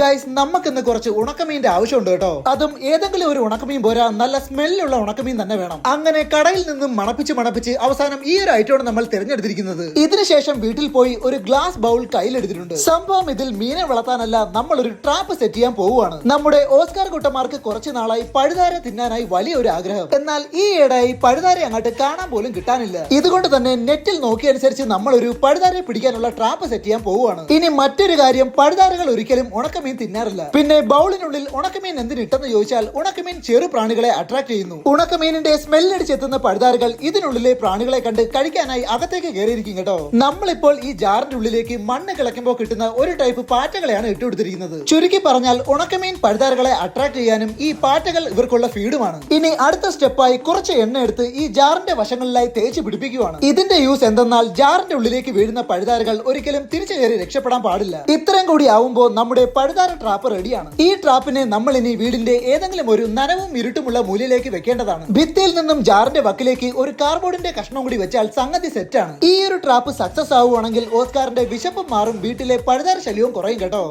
Guys നമുക്കിന്ന് കുറച്ച് ഉണക്കമീന്റെ ആവശ്യമുണ്ട് കേട്ടോ. അതും ഏതെങ്കിലും ഒരു ഉണക്കമീൻ പോരാ നല്ല സ്മെല്ലുള്ള ഉണക്കമീൻ തന്നെ വേണം. അങ്ങനെ കടയിൽ നിന്നും മണപ്പിച്ച് മണപ്പിച്ച് അവസാനം ഈ ഒരു ഐറ്റമാണ് നമ്മൾ തിരഞ്ഞെടുത്തിരിക്കുന്നത്. ഇതിനുശേഷം വീട്ടിൽ പോയി ഒരു ഗ്ലാസ് ബൗൾ കയ്യിലെടുത്തിട്ടുണ്ട്. സംഭവം ഇതിൽ മീനെ വളർത്താനല്ല നമ്മൾ ഒരു ട്രാപ്പ് സെറ്റ് ചെയ്യാൻ പോവുകയാണ്. നമ്മുടെ ഓസ്കാർ കുട്ടന്മാർക്ക് കുറച്ച് നാളായി പഴുതാര തിന്നാനായി വലിയ ഒരു ആഗ്രഹം. എന്നാൽ ഈ ഇടയായി പഴുതാര അങ്ങോട്ട് കാണാൻ പോലും കിട്ടാനില്ല. ഇതുകൊണ്ട് തന്നെ നെറ്റിൽ നോക്കിയനുസരിച്ച് നമ്മൾ ഒരു പഴുതാരെ പിടിക്കാനുള്ള ട്രാപ്പ് സെറ്റ് ചെയ്യാൻ പോവുകയാണ്. ഇനി മറ്റൊരു കാര്യം പഴുതാരകൾ ഒരിക്കലും ഉണക്കമീൻ തിന്നാറില്ല. പിന്നെ ബൗളിനുള്ളിൽ ഉണക്കമീൻ എന്തിനിട്ടെന്ന് ചോദിച്ചാൽ ഉണക്കമീൻ ചെറു പ്രാണികളെ അട്രാക്ട് ചെയ്യുന്നു. ഉണക്കമീനിന്റെ സ്മെല്ലടിച്ചെത്തുന്ന പഴുതാറുകൾ ഇതിനുള്ളിലെ പ്രാണികളെ കണ്ട് കഴിക്കാനായി അകത്തേക്ക് കയറിയിരിക്കും കേട്ടോ. നമ്മളിപ്പോൾ ഈ ജാറിന്റെ ഉള്ളിലേക്ക് മണ്ണ് കിളയ്ക്കുമ്പോൾ കിട്ടുന്ന ഒരു ടൈപ്പ് പാറ്റകളെയാണ് ഇട്ടുകൊടുത്തിരിക്കുന്നത് ചുരുക്കി പറഞ്ഞാൽ ഉണക്കമീൻ പഴുതാറുകളെ അട്രാക്ട് ചെയ്യാനും ഈ പാറ്റകൾ ഇവർക്കുള്ള ഫീഡുമാണ് ഇനി അടുത്ത സ്റ്റെപ്പായി കുറച്ച് എണ്ണ എടുത്ത് ഈ ജാറിന്റെ വശങ്ങളിലായി തേച്ച് പിടിപ്പിക്കുകയാണ് ഇതിന്റെ യൂസ് എന്തെന്നാൽ ജാറിന്റെ ഉള്ളിലേക്ക് വീഴുന്ന പഴുതാറുകൾ ഒരിക്കലും തിരിച്ചു കയറി രക്ഷപ്പെടാൻ പാടില്ല. ഇത്രയും കൂടി ആവുമ്പോൾ നമ്മുടെ പഴുതാര ട്രാപ്പ് റെഡിയാണ്. ഈ ട്രാപ്പിനെ നമ്മൾ ഇനി വീടിന്റെ ഏതെങ്കിലും ഒരു നനവും ഇരുട്ടുമുള്ള മൂലയിലേക്ക് വെക്കേണ്ടതാണ്. ഭിത്തിയിൽ നിന്നും ജാറിന്റെ വക്കിലേക്ക് ഒരു കാർബോർഡിന്റെ കഷ്ണം കൂടി വെച്ചാൽ സംഗതി സെറ്റാണ് ഈ ഒരു ട്രാപ്പ് സക്സസ് ആവുകയാണെങ്കിൽ ഓസ്കാറിന്റെ വിശപ്പ് മാറും വീട്ടിലെ പഴുതാര ശല്യവും കുറയും കേട്ടോ.